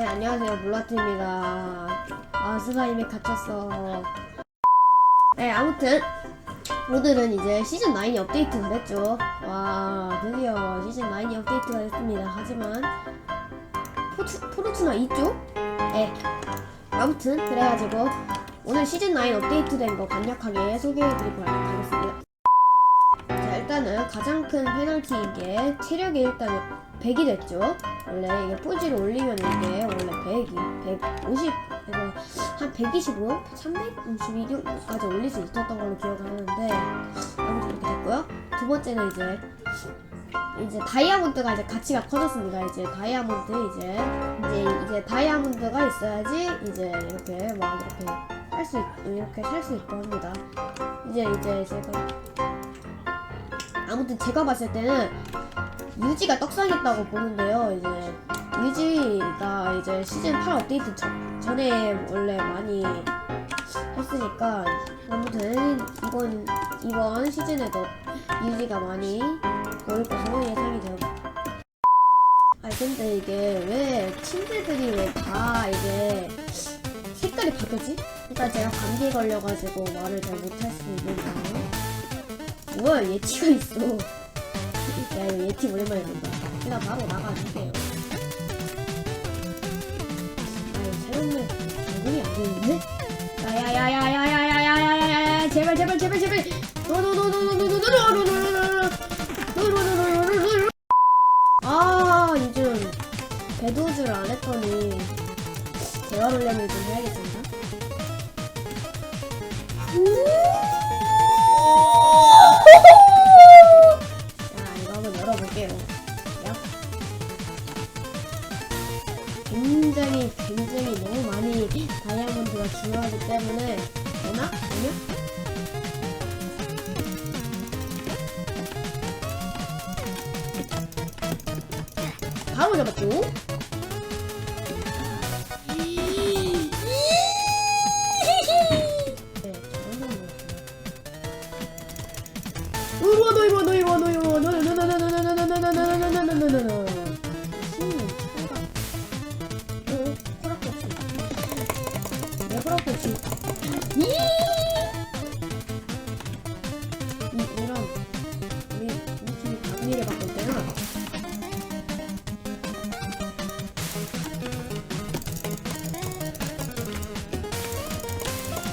네, 안녕하세요. 몰라트입니다. 아, 스나임에 갇혔어. 네, 아무튼, 오늘은 이제 시즌9이 업데이트가 됐죠. 와, 드디어 시즌9이 업데이트가 됐습니다. 하지만, 포트, 포르투나 있죠? 네. 아무튼, 그래가지고, 오늘 시즌9 업데이트 된 거 간략하게 소개해드리고 가겠습니다. 자, 일단은 가장 큰 페널티인 게 체력이 일단 100이 됐죠. 원래 이게 포지를 올리면 이게 원래 100이 150에서 한 125, 362까지 올릴 수 있었던 걸로 기억을 하는데 아무튼 이렇게 됐고요. 두 번째는 이제 이제 다이아몬드가 이제 가치가 커졌습니다. 이제 다이아몬드 이제 이제 이제 다이아몬드가 있어야지 이제 이렇게 막 이렇게 할 수 이렇게 살 수 있고 합니다. 이제 이제 제가 아무튼 제가 봤을 때는 유지가 떡상했다고 보는데요. 이제 유지가 이제 시즌 8 업데이트 전, 전에 원래 많이 했으니까 아무튼 이번 이번 시즌에도 유지가 많이 보일 것으로 예상이 돼요. 아니 근데 이게 왜 침대들이 왜 다 이게 색깔이 바뀌었지? 일단 제가 감기에 걸려가지고 말을 잘 못할 수 있는데 뭐야 예티가 있어. 야 이거 예티 오랜만에 본다 그냥 바로 나가주세요. 아이 새로운 맵 적응이 안 되는데? 야야야야야야야 이 다이아몬드가 중요하기 때문에, 되나? 아니요? 바로 잡았죠? 왜 호락호치? 이! 이, 이런. 우리, 우리 팀이 강미를 받고 있잖아.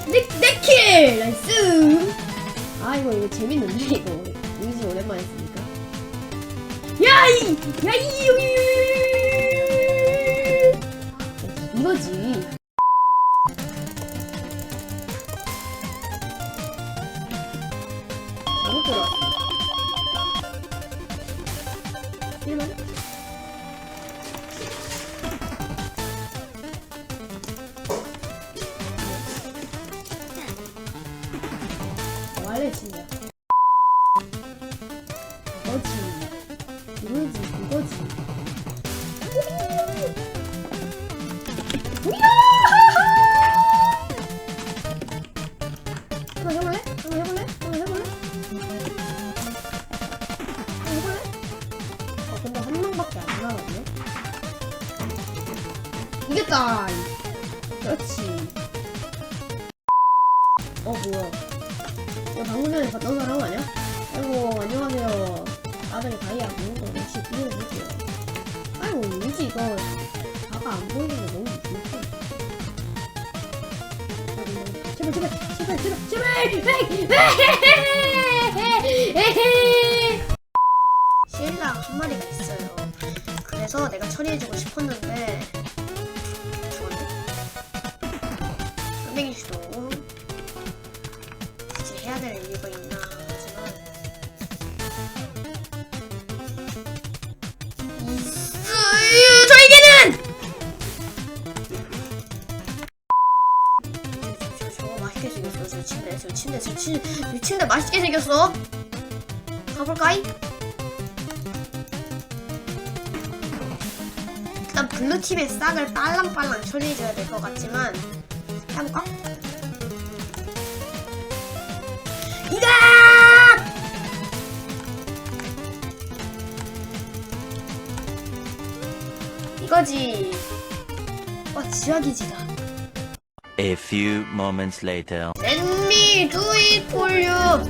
내, 내 킬! 나이스! 아 이거 이거 재밌는데 이거 유지 오랜만에 했으니까 야이 야이 이거지 Lớn 이겼다 그렇지. 어 뭐야. 이거 방금 전에 봤던 사람 아니야? 아이고 안녕하세요. 아들이 다이아 보는 거 역시 비밀해줄게요. 아이고 유지 이거. 다가 안 보이는 게 너무 불편 제발 제발 제발 제발 제발. 신랑 한 마리가 있어요. 그래서 내가 처리해주고 싶었는데 씨도. 굳이 해야 될 이유가 있나 하지만. 있어요. 저에게는! 저, 저, 저 맛있게 생겼어. 저 침대 저 침대 저 침대 저 침대 맛있게 생겼어. 가볼까이? 일단 블루팀의 싹을 빨랑빨랑 처리해줘야 될 것 같지만 해볼까? 이다! 이거지. 지화기지다. A few moments later. Let me do it for you.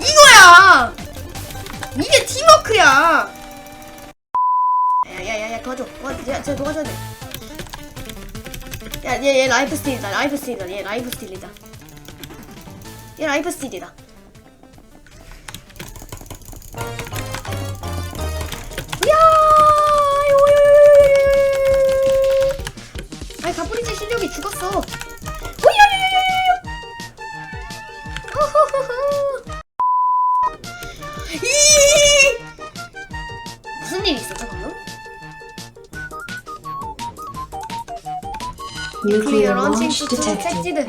이거야. 이게 팀워크야. 야야야야 도와줘. 도와줘. 야, 쟤 도와줘야 돼. 야, 얘, 얘 라이프 스틸이다. 라이프 스틸이다. 얘 라이프 스틸이다. 얘 라이프 스틸이다. 아니 가브리즈 실력이 죽었어. Nuclear launch detected. detected.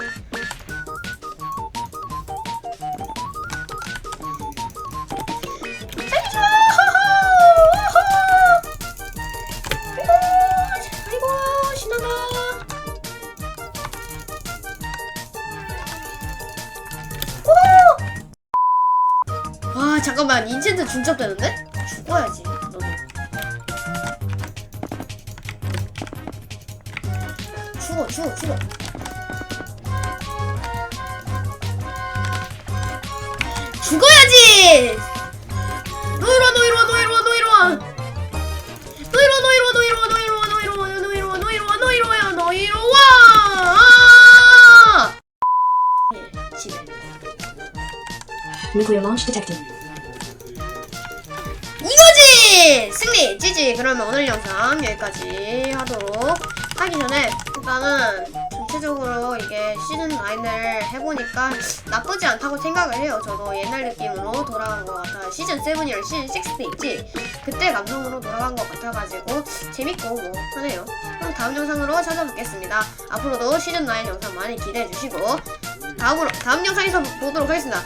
와 잠깐만 인챈트 중첩되는데? 죽어야지 죽어, 죽어, 죽어. 죽어야지! 노이로와 노이로와 노이로와 노이로와 노이로와 노이로와 노이로와 노이로와 노이로와 노이로와 노이로와 노이로와 노이로와 아! 예, 집에 Nuclear launch detected. 이거지! 승리! 찌지! 그러면 오늘 영상 여기까지 하도록 하기 전에 일단은 전체적으로 이게 시즌 9을 해보니까 나쁘지 않다고 생각을 해요. 저도 옛날 느낌으로 돌아간 것 같아요. 시즌 7이랑 시즌 6도 있지? 그때 감성으로 돌아간 것 같아가지고 재밌고 뭐 하네요. 그럼 다음 영상으로 찾아뵙겠습니다. 앞으로도 시즌 9 영상 많이 기대해주시고 다음으로 다음 영상에서 보도록 하겠습니다.